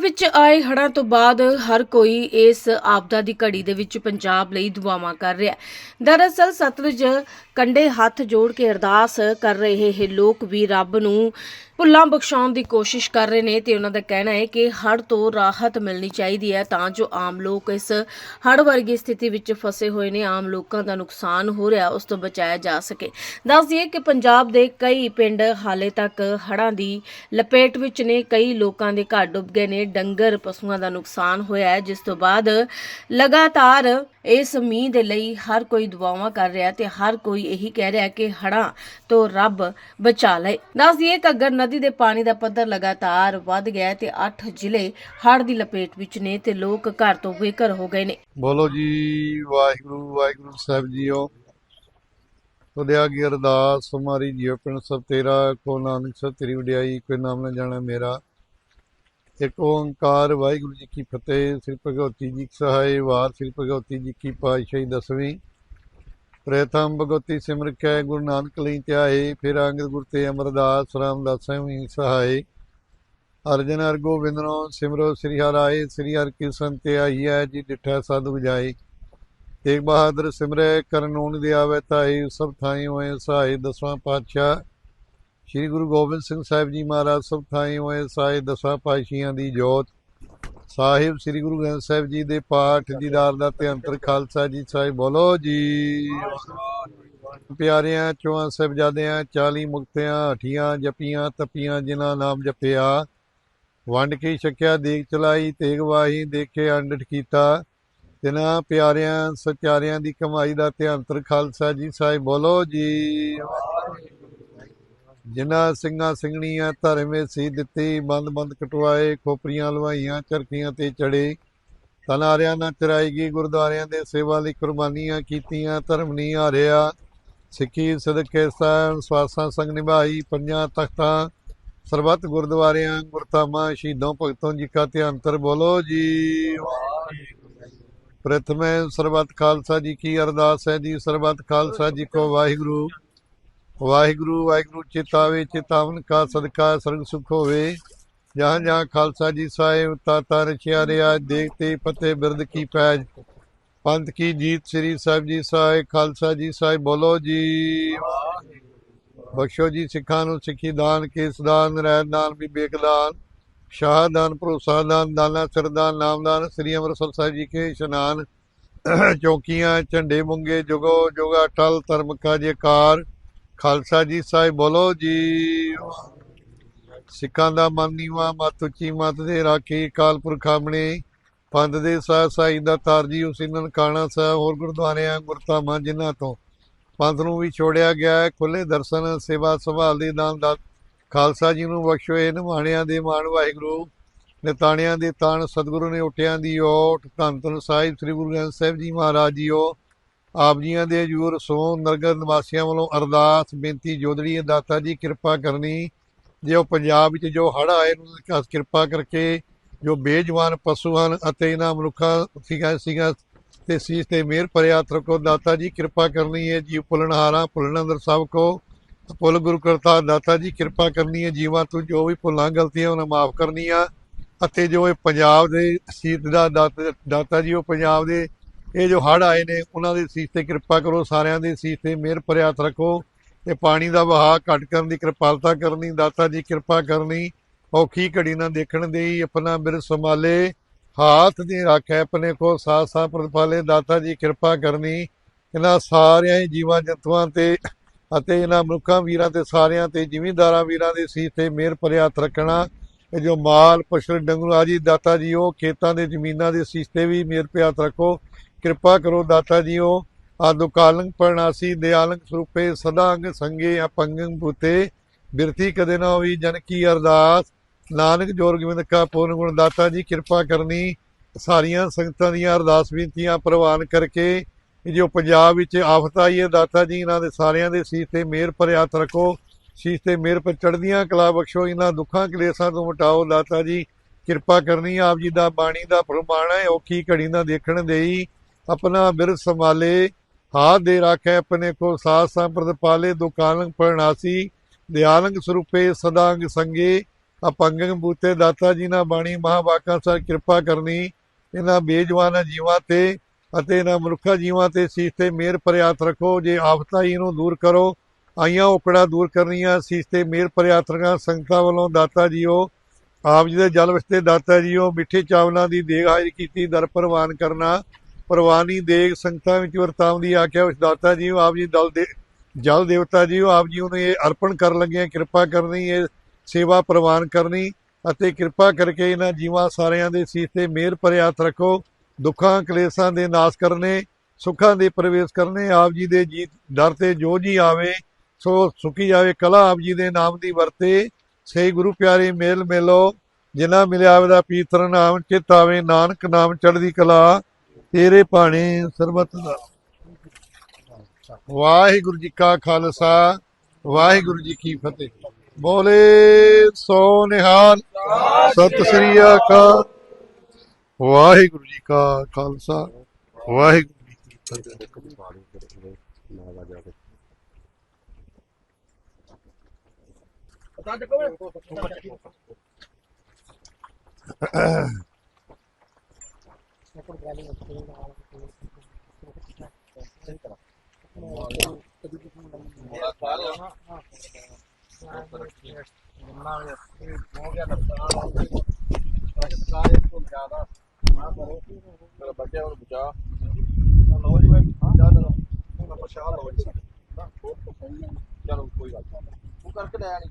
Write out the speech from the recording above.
ਵਿੱਚ ਆਏ ਹੜ੍ਹਾਂ ਤੋਂ ਬਾਅਦ ਹਰ ਕੋਈ ਇਸ ਆਪਦਾ ਦੀ ਘੜੀ ਦੇ ਵਿੱਚ ਪੰਜਾਬ ਲਈ ਦੁਆਵਾਂ ਕਰ ਰਿਹਾ ਹੈ। ਦਰਅਸਲ ਸਤਲੁਜ ਕੰਡੇ ਹੱਥ ਜੋੜ ਕੇ ਅਰਦਾਸ ਕਰ ਰਹੇ ਇਹ ਲੋਕ ਵੀ ਰੱਬ ਨੂੰ ਭੁੱਲਾਂ ਬਖਸ਼ਾਉਣ ਦੀ ਕੋਸ਼ਿਸ਼ ਕਰ ਰਹੇ ਨੇ ਤੇ ਉਹਨਾਂ ਦਾ ਕਹਿਣਾ ਹੈ ਕਿ ਹੜ੍ਹ ਤੋਂ ਰਾਹਤ ਮਿਲਣੀ ਚਾਹੀਦੀ ਹੈ ਤਾਂ ਜੋ ਆਮ ਲੋਕ ਇਸ ਹੜ੍ਹ ਵਰਗੀ ਸਥਿਤੀ ਵਿੱਚ ਫਸੇ ਹੋਏ ਨੇ, ਆਮ ਲੋਕਾਂ ਦਾ ਨੁਕਸਾਨ ਹੋ ਰਿਹਾ, ਉਸ ਤੋਂ ਬਚਾਇਆ ਜਾ ਸਕੇ। ਦੱਸ ਦਈਏ ਕਿ ਪੰਜਾਬ ਦੇ ਕਈ ਪਿੰਡ ਹਾਲੇ ਤੱਕ ਹੜ੍ਹਾਂ ਦੀ ਲਪੇਟ ਵਿੱਚ ਨੇ, ਕਈ ਲੋਕਾਂ ਦੇ ਘਰ ਡੁੱਬ ਗਏ ਨੇ, ਡੰਗਰ, ਪਸ਼ੂਆਂ ਦਾ ਨੁਕਸਾਨ ਹੋਇਆ ਹੈ, ਜਿਸ ਤੋਂ ਬਾਅਦ ਲਗਾਤਾਰ ਇਸ ਮੀਂਹ ਦੇ ਲਈ ਹਰ ਕੋਈ ਦੁਆਵਾਂ ਕਰ ਰਿਹਾ ਤੇ ਹਰ ਕੋਈ ਇਹੀ ਕਹਿ ਰਿਹਾ ਕਿ ਹੜ੍ਹਾਂ ਤੋਂ ਰੱਬ ਬਚਾ ਲਏ। ਦੱਸ ਦਈਏ ਕਿ ਅਗਰ ਨਦੀ ਦੇ ਪਾਣੀ ਦਾ ਪੱਧਰ ਲਗਾਤਾਰ ਵੱਧ ਗਿਆ ਹੈ ਤੇ 8 ਜ਼ਿਲ੍ਹੇ ਹੜ੍ਹ ਦੀ ਲਪੇਟ ਵਿੱਚ ਨੇ ਤੇ ਲੋਕ ਘਰ ਤੋਂ ਬੇਘਰ ਹੋ ਗਏ ਨੇ। ਬੋਲੋ ਜੀ, ਵਾਹਿਗੁਰੂ ਵਾਹਿਗੁਰੂ ਸਾਹਿਬ ਜੀਓ। ਤੁਧਿਆ ਕੀ ਅਰਦਾਸ ਹਮਾਰੀ ਜੀਵ ਪਿੰਡ ਸਭ ਤੇਰਾ, ਕੋ ਨਾਨਕ ਸਭ ਤੇਰੀ ਵਡਿਆਈ, ਕੋਈ ਨਾਮ ਨਾ ਜਾਣਾ ਮੇਰਾ। ਇੱਕ ਓੰਕਾਰ, ਵਾਹਿਗੁਰੂ ਜੀ ਕੀ ਫਤਿਹ, ਸ੍ਰੀ ਭਗਵਤੀ ਜੀ ਕੀ ਸਹਾਇ ਵਾਰ ਸ੍ਰੀ ਭਗਵਤੀ ਜੀ ਕੀ ਪਾਤਸ਼ਾਹੀ ਦਸਵੀਂ। ਪ੍ਰਥਮ ਭਗਵਤੀ ਸਿਮਰ ਕੈ, ਗੁਰੂ ਨਾਨਕ ਲਈ ਧਿਆਏ ਫਿਰ ਅੰਗਦ ਗੁਰ ਤੇ ਅਮਰਦਾਸ ਰਾਮਦਾਸ ਵੀ ਸਹਾਇ ਅਰਜਨ ਹਰ ਗੋਬਿੰਦਨੋ ਸਿਮਰੋ ਸ੍ਰੀ ਹਰਿ ਸ੍ਰੀ ਹਰਿ ਕੀ ਸੰਤ ਆਈਐ, ਜੀ ਡਿਠਾ ਸਾਧੂ ਜਾਈ ਤੇਗ ਬਹਾਦਰ ਸਿਮਰੈ, ਕਰਨ ਦੇ ਆਵੇ ਤਾਈ ਸਭ ਥਾਈ ਹੋਏ ਸਹਾਈ ਦਸਵਾਂ ਪਾਤਸ਼ਾਹ। ਸ੍ਰੀ ਗੁਰੂ ਗੋਬਿੰਦ ਸਿੰਘ ਸਾਹਿਬ ਜੀ ਮਹਾਰਾਜ, ਸਭ ਥਾਈ ਹੋਏ ਸਹਾਈ ਦਸਾਂ ਪਾਤਸ਼ਾਹਾਂ ਦੀ ਜੋਤ। ਸਾਹਿਬ, ਸ੍ਰੀ ਗੁਰੂ ਗ੍ਰੰਥ ਸਾਹਿਬ ਜੀ ਦੇ ਪਾਠ, ਦੀਦਾਰ ਦਾ ਤੇ ਅੰਤਰ ਖਾਲਸਾ ਜੀ ਸਾਹਿਬ, ਬੋਲੋ ਜੀ। ਪਿਆਰਿਆਂ ਚੋਆਂ ਸਾਹਿਬਜ਼ਾਦਿਆਂ 40 ਮੁਕਤਿਆਂ, ਹਠੀਆਂ ਜਪੀਆਂ, ਤਪੀਆਂ, ਜਿਨ੍ਹਾਂ ਨਾਮ ਜਪਿਆ। ਵੰਡ ਕੇ ਛਕਿਆ ਦੇਖ ਚਲਾਈ, ਤੇਗ ਵਾਹੀ, ਦੇਖੇ ਅੰਡਟ ਕੀਤਾ। ਤਿਨਾਂ ਪਿਆਰਿਆਂ, ਸਚਾਰਿਆਂ ਦੀ ਕਮਾਈ ਦਾ ਤੇ ਅੰਤਰ ਖਾਲਸਾ ਜੀ ਸਾਹਿਬ, ਬੋਲੋ ਜੀ। ਜਿਨ੍ਹਾਂ ਸਿੰਘਾਂ ਸਿੰਘਣੀਆਂ ਧਰਮੇ ਸੀ ਦਿੱਤੀ, ਬੰਦ ਬੰਦ ਕਟਵਾਏ, ਖੋਪਰੀਆਂ ਲਵਾਈਆਂ, ਚਰਖੀਆਂ ਤੇ ਚੜੇ। ਤਨਾਰਿਆਂ ਨਾਲ ਚਰਾਈਗੀ ਗੁਰਦੁਆਰਿਆਂ ਦੇ ਸੇਵਾ ਲਈ ਕੁਰਬਾਨੀਆਂ ਕੀਤੀਆਂ, ਧਰਮ ਨਹੀਂ ਹਾਰਿਆ। ਸਿੱਖੀ, ਸਦਕੇ ਸਾਹਿਬ ਸਵਾਸਾਂ ਸੰਗ ਨਿਭਾਈ, ਪੰਜਾਂ ਤਖਤਾਂ, ਸਰਬੱਤ ਗੁਰਦੁਆਰਿਆਂ ਗੁਰਤਾਮਾ ਸ਼ਹੀਦੋਂ ਭਗਤੋਂ ਜੀ ਕਾ ਤੇ ਅੰਤਰ ਬੋਲੋ ਜੀ। ਪ੍ਰਥਮੇ ਸਰਬੱਤ ਖਾਲਸਾ ਜੀ ਕੀ ਅਰਦਾਸ ਹੈ ਜੀ, ਸਰਬੱਤ ਖਾਲਸਾ ਜੀ ਕੋ ਵਾਹਿਗੁਰੂ। ਵਾਹਿਗੁਰੂ ਵਾਹਿਗੁਰੂ ਚਿਤਾਵੇ ਚਿਤਾਵਨ ਕਾ ਸਦਕਾ, ਸਰਗ ਸੁਖ ਹੋਵੇ। ਜਹਾਂ ਜਹਾਂ ਖਾਲਸਾ ਜੀ ਸਾਹਿਬ ਤਾਤਾ ਰਚਿਆ ਰਿਆ ਦੇਖਤੇ ਫਤਿਹ ਬਿਰਦ ਕੀ ਪੈਜ। ਪੰਥ ਕੀ ਜੀਤ ਸ੍ਰੀ ਸਾਹਿਬ ਜੀ ਸਾਹਿਬ, ਖਾਲਸਾ ਜੀ ਸਾਹਿਬ, ਬੋਲੋ ਜੀ। ਬਖਸ਼ੋ ਜੀ ਸਿੱਖਾਂ ਨੂੰ ਸਿੱਖੀ ਦਾਨ, ਕੇਸ ਦਾਨ ਰਹਿਤ ਦਾਨ ਵਿਵੇਕ ਦਾਨ। ਸ਼ਾਹਦਾਨ ਭਰੋਸਾ ਦਾਨ, ਦਾਨਾ ਸਰਦਾਨ ਨਾਮਦਾਨ ਸ੍ਰੀ ਅੰਮ੍ਰਿਤਸਰ ਸਾਹਿਬ ਜੀ ਕੇ ਇਸ਼ਨਾਨ। ਚੌਕੀਆਂ, ਝੰਡੇ ਮੁੰਗੇ, ਜੁਗੋ ਜੁਗਾ ਟਲ ਧਰਮ ਕਾ ਜੇਕਾਰ ਖਾਲਸਾ ਜੀ ਸਾਹਿਬ ਬੋਲੋ ਜੀ। ਸਿੱਖਾਂ ਦਾ ਮਨ ਨੀਵਾ, ਮਤ ਉੱਚੀ, ਮਤ ਦੇ ਰਾਖੀ, ਅਕਾਲ ਪੁਰਖ ਆਪਣੇ ਪੰਥ ਦੇ ਸਾਹ ਸਾਈ ਦਾ ਤਾਰਜੀ ਉਸੇ ਨਨਕਾਣਾ ਸਾਹਿਬ ਹੋਰ ਗੁਰਦੁਆਰਿਆਂ ਗੁਰਤਾਮਾਂ ਜਿਨ੍ਹਾਂ ਤੋਂ। ਪੰਥ ਨੂੰ ਵੀ ਛੋੜਿਆ ਗਿਆ ਹੈ ਖੁੱਲੇ ਦਰਸ਼ਨ, ਸੇਵਾ ਸੰਭਾਲ ਦੇ ਦਾਨ ਦਾ। ਖਾਲਸਾ ਜੀ ਨੂੰ ਬਖਸ਼ੋ ਇਹ ਨਿਮਾਣਿਆਂ ਦੇ ਮਾਣ, ਵਾਹਿਗੁਰੂ। ਨਿਤਾਣਿਆਂ ਦੇ ਤਾਣ, ਸਤਿਗੁਰੂ ਨੇ ਉਠਿਆਂ ਦੀ ਓਟ। ਧੰਨ ਧੰਨ ਸਾਹਿਬ, ਸ੍ਰੀ ਗੁਰੂ ਗ੍ਰੰਥ ਸਾਹਿਬ ਜੀ ਮਹਾਰਾਜ ਜੀਓ। ਆਪ ਜੀਆਂ ਦੇ ਹਜੂਰ ਸੋ ਨਰਗਰ ਨਿਵਾਸੀਆਂ ਵੱਲੋਂ ਅਰਦਾਸ, ਬੇਨਤੀ, ਜੋਦੜੀ ਹੈ ਦਾਤਾ ਜੀ, ਕਿਰਪਾ ਕਰਨੀ। ਜੇ ਉਹ ਪੰਜਾਬ ਵਿੱਚ ਜੋ ਹੜ੍ਹ ਆਏ ਨੂੰ ਕਿਰਪਾ ਕਰਕੇ ਜੋ ਬੇਜਵਾਨ ਪਸ਼ੂ ਹਨ ਅਤੇ ਇਹਨਾਂ ਮਨੁੱਖਾਂ ਸੀਗਾ ਸੀਗਾ, ਤੇ ਸੀਸ ਤੇ ਮਿਹਰ ਭਰਿਆ ਤਰਕੋ ਦਾਤਾ ਜੀ, ਕਿਰਪਾ ਕਰਨੀ ਹੈ ਜੀ ਭੁੱਲਣਹਾਰਾ ਭੁੱਲਣ ਅੰਦਰ ਸਭ ਕੋ। ਭੁੱਲ ਗੁਰੂ ਕਰਤਾ, ਦਾਤਾ ਜੀ, ਕਿਰਪਾ ਕਰਨੀ ਹੈ ਜੀਵਾਂ ਤੋਂ ਜੋ ਵੀ ਭੁੱਲਾਂ ਗਲਤੀਆਂ, ਉਹਨਾਂ ਮਾਫ ਕਰਨੀਆਂ। ਅਤੇ ਜੋ ਇਹ ਪੰਜਾਬ ਦੇ ਸੀਤ ਦਾ ਦਾਤ- ਦਾਤਾ ਜੀ, ਉਹ ਪੰਜਾਬ ਦੇ ਇਹ ਜੋ ਹੜ੍ਹ ਆਏ ਨੇ, ਉਹਨਾਂ ਦੇ ਸੀਸ ਤੇ ਕਿਰਪਾ ਕਰੋ, ਸਾਰਿਆਂ ਦੇ ਸੀਸ ਤੇ ਮਿਹਰ ਭਰਿਆ ਰੱਖੋ ਤੇ ਪਾਣੀ ਦਾ ਵਹਾਅ ਘੱਟ ਕਰਨ ਦੀ ਕਿਰਪਾਲਤਾ ਕਰਨੀ, ਦਾਤਾ ਜੀ ਕਿਰਪਾ ਕਰਨੀ, ਔਖੀ ਘੜੀ ਨਾ ਦੇਖਣ ਦੇਈ, ਆਪਣਾ ਬਿਰ ਸੰਭਾਲੇ, ਹਾਥ ਦੀ ਰੱਖੈ ਆਪਣੇ ਕੋ, ਸਾਥ ਸਾਥ ਪ੍ਰਤਪਾਲੇ ਦਾਤਾ ਜੀ ਕਿਰਪਾ ਕਰਨੀ, ਇਹਨਾਂ ਸਾਰਿਆਂ ਹੀ ਜੀਵਾਂ ਜੰਤੂਆਂ ਤੇ ਅਤੇ ਇਹਨਾਂ ਮਨੁੱਖਾਂ ਵੀਰਾਂ ਤੇ ਸਾਰਿਆਂ ਤੇ, ਜ਼ਿਮੀਂਦਾਰਾਂ ਵੀਰਾਂ ਦੇ ਸੀਸ ਤੇ ਮਿਹਰ ਭਰਿਆ ਹੱਥ ਰੱਖਣਾ, ਇਹ ਜੋ ਮਾਲ, ਪਸ਼ੂ, ਡੰਗਰੂ ਆਜੀ ਦਾਤਾ ਜੀ, ਉਹ ਖੇਤਾਂ ਦੇ ਜ਼ਮੀਨਾਂ ਦੇ ਸੀਸ ਤੇ ਵੀ ਮਿਹਰ ਭਰਿਆ ਹੱਥ ਰੱਖੋ ਕਿਰਪਾ ਕਰੋ ਦਾਤਾ ਜੀ ਉਹ ਆਦੁ ਕਾਲੰਗ ਪਰਨਾਸੀ ਦਿਆਲੰਗ ਸਰੂਪੇ, ਸਦਾ ਅੰਗ ਸੰਗੇ ਅਪੰਗੰ ਬੁਤੇ ਬਿਰਤੀ ਕਦੇ ਨਾ ਹੋਈ ਜਨ ਕੀ ਅਰਦਾਸ। ਨਾਨਕ ਜੋਰ ਗੋਬਿੰਦ ਕਾ ਪੂਰਨ ਗੁਣ ਦਾਤਾ ਜੀ, ਕਿਰਪਾ ਕਰਨੀ। ਸਾਰੀਆਂ ਸੰਗਤਾਂ ਦੀਆਂ ਅਰਦਾਸ ਬੇਨਤੀਆਂ ਪ੍ਰਵਾਨ ਕਰਕੇ ਜੋ ਪੰਜਾਬ ਵਿੱਚ ਆਫਤ ਆਈ ਹੈ ਦਾਤਾ ਜੀ, ਇਹਨਾਂ ਦੇ ਸਾਰਿਆਂ ਦੇ ਸੀਸ ਤੇ ਮਿਹਰ ਭਰਿਆ ਰੱਖੋ। ਸੀਸ ਤੇ ਮਿਹਰ ਪਰ ਚੜ੍ਹਦੀਆਂ ਕਲਾ ਬਖਸ਼ੋ, ਇਹਨਾਂ ਦੁੱਖਾਂ ਕਲੇਸ਼ਾਂ ਤੋਂ ਮਟਾਓ ਦਾਤਾ ਜੀ। ਕਿਰਪਾ ਕਰਨੀ, ਆਪ ਜੀ ਦਾ ਬਾਣੀ ਦਾ ਫਰਮਾਨ ਹੈ, ਔਖੀ ਘੜੀ ਨਾ ਦੇਖਣ ਦੇਈ। ਆਪਣਾ ਬਿਰਧ ਸੰਭਾਲੇ, ਹਾਥ ਦੇ ਰਾਖੈ ਆਪਣੇ ਕੋ ਸਾਥ ਸੰਪਰਦ ਪਾਲੇ ਦੁਕਾਲੰਗ ਪਰਨਾਸੀ ਦਿਆਲੰਗ ਸਰੂਪੇ ਸਦਾੰਗ ਸੰਗੇ ਅਪੰਗੰ ਬੂਤੇ ਦਾਤਾ ਜੀ ਨਾਲ ਬਾਣੀ ਮਹਾਵਾਕਾਂ ਸਰ ਕਿਰਪਾ ਕਰਨੀ, ਇਹਨਾਂ ਬੇਜਵਾਨਾਂ ਜੀਵਾਂ ਤੇ ਅਤੇ ਇਹਨਾਂ ਮਨੁੱਖਾ ਜੀਵਾਂ ਤੇ ਸੀਸ ਤੇ ਮਿਹਰ ਭਰਿਆਤ ਰੱਖੋ, ਜੇ ਆਫਤਾਂ ਹੀ ਨੂੰ ਦੂਰ ਕਰੋ, ਆਈਆਂ ਔਕੜਾਂ ਦੂਰ ਕਰਨੀਆਂ, ਸੀਸ ਤੇ ਮਿਹਰ ਭਰਿਆਤ ਰੱਖਾਂ, ਸੰਗਤਾਂ ਵੱਲੋਂ ਦਾਤਾ ਜੀਓ, ਆਪ ਜੀ ਦੇ ਜਲ ਵਸਤੇ ਦਾਤਾ ਜੀਓ, ਮਿੱਠੇ ਚਾਵਲਾਂ ਦੀ ਦੇਗ ਹਾਜ਼ਰ ਕੀਤੀ, ਦਰ ਪ੍ਰਵਾਨ ਕਰਨਾ ਪ੍ਰਵਾਨੀ ਦੇਗ ਸੰਗਤਾਂ ਵਿੱਚ ਵਰਤਾਉਣ ਦੀ ਆਖਿਆ ਉਸ ਦਾਤਾ ਜੀਓ ਆਪ ਜੀ ਦਲ ਦੇ ਜਲ ਦੇਵਤਾ ਜੀ ਆਪ ਜੀ ਨੂੰ ਇਹ ਅਰਪਣ ਕਰਨ ਲੱਗੇ ਕਿਰਪਾ ਕਰਨੀ, ਇਹ ਸੇਵਾ ਪ੍ਰਵਾਨ ਕਰਨੀ ਅਤੇ ਕਿਰਪਾ ਕਰਕੇ ਇਹਨਾਂ ਜੀਵਾਂ ਸਾਰਿਆਂ ਦੇ ਸੀਸ ਤੇ ਮਿਹਰ ਭਰਿਆ ਹੱਥ ਰੱਖੋ, ਦੁੱਖਾਂ, ਕਲੇਸ਼ਾਂ ਦੇ ਨਾਸ਼ ਕਰਨੇ, ਸੁੱਖਾਂ ਦੇ ਪ੍ਰਵੇਸ਼ ਕਰਨੇ, ਆਪ ਜੀ ਦੇ ਜੀ ਦਰ ਤੇ ਜੋ ਜੀ ਆਵੇ, ਸੋ ਸੁਖੀ ਜਾਵੇ ਕਲਾ ਆਪ ਜੀ ਦੇ ਨਾਮ ਦੀ ਵਰਤੇ। ਸਹੀ ਗੁਰੂ ਪਿਆਰੇ ਮੇਲ ਮਿਲੋ ਜਿਨ੍ਹਾਂ ਮਿਲਿਆ ਆਵੇ ਪੀਤਰ ਨਾਮ, ਚਿਤ ਆਵੇ ਨਾਨਕ ਨਾਮ ਚੜ੍ਹਦੀ ਕਲਾ। ਤੇਰੇ ਭਾਣੇ ਸਰਬਤ ਦਾ। ਵਾਹਿਗੁਰੂ ਜੀ ਕਾ ਖਾਲਸਾ, ਵਾਹਿਗੁਰੂ ਜੀ ਕੀ ਫਤਿਹ। ਬੋਲੇ ਸੋ ਨਿਹਾਲ, ਸਤਿ ਸ੍ਰੀ ਅਕਾਲ। ਵਾਹਿਗੁਰੂ ਜੀ ਕਾ ਖਾਲਸਾ, ਵਾਹਿਗੁਰੂ ਜੀ ਕੀ ਫਤਿਹ। అప్పుడు గాలి వచ్చింది ਜਿੰਨਾ ਵੀ ਹੋ। ਗਿਆ ਨੁਕਸਾਨ ਸਾਰੇ ਤੋਂ ਜ਼ਿਆਦਾ ਨਾ ਕਰੋ ਮੇਰਾ ਬੱਚਾ ਹੁਣ ਬਚਾ ਲਓ ਜੀ ਮੈਂ ਜਾ ਦਰੋ ਹੁਣ ਆਪਾਂ ਸ਼ਾਹ ਲਓ ਜੀ ਚਲੋ ਕੋਈ ਗੱਲ ਨਹੀਂ ਉਹ ਕਰਕੇ ਲੈ ਆਣੀ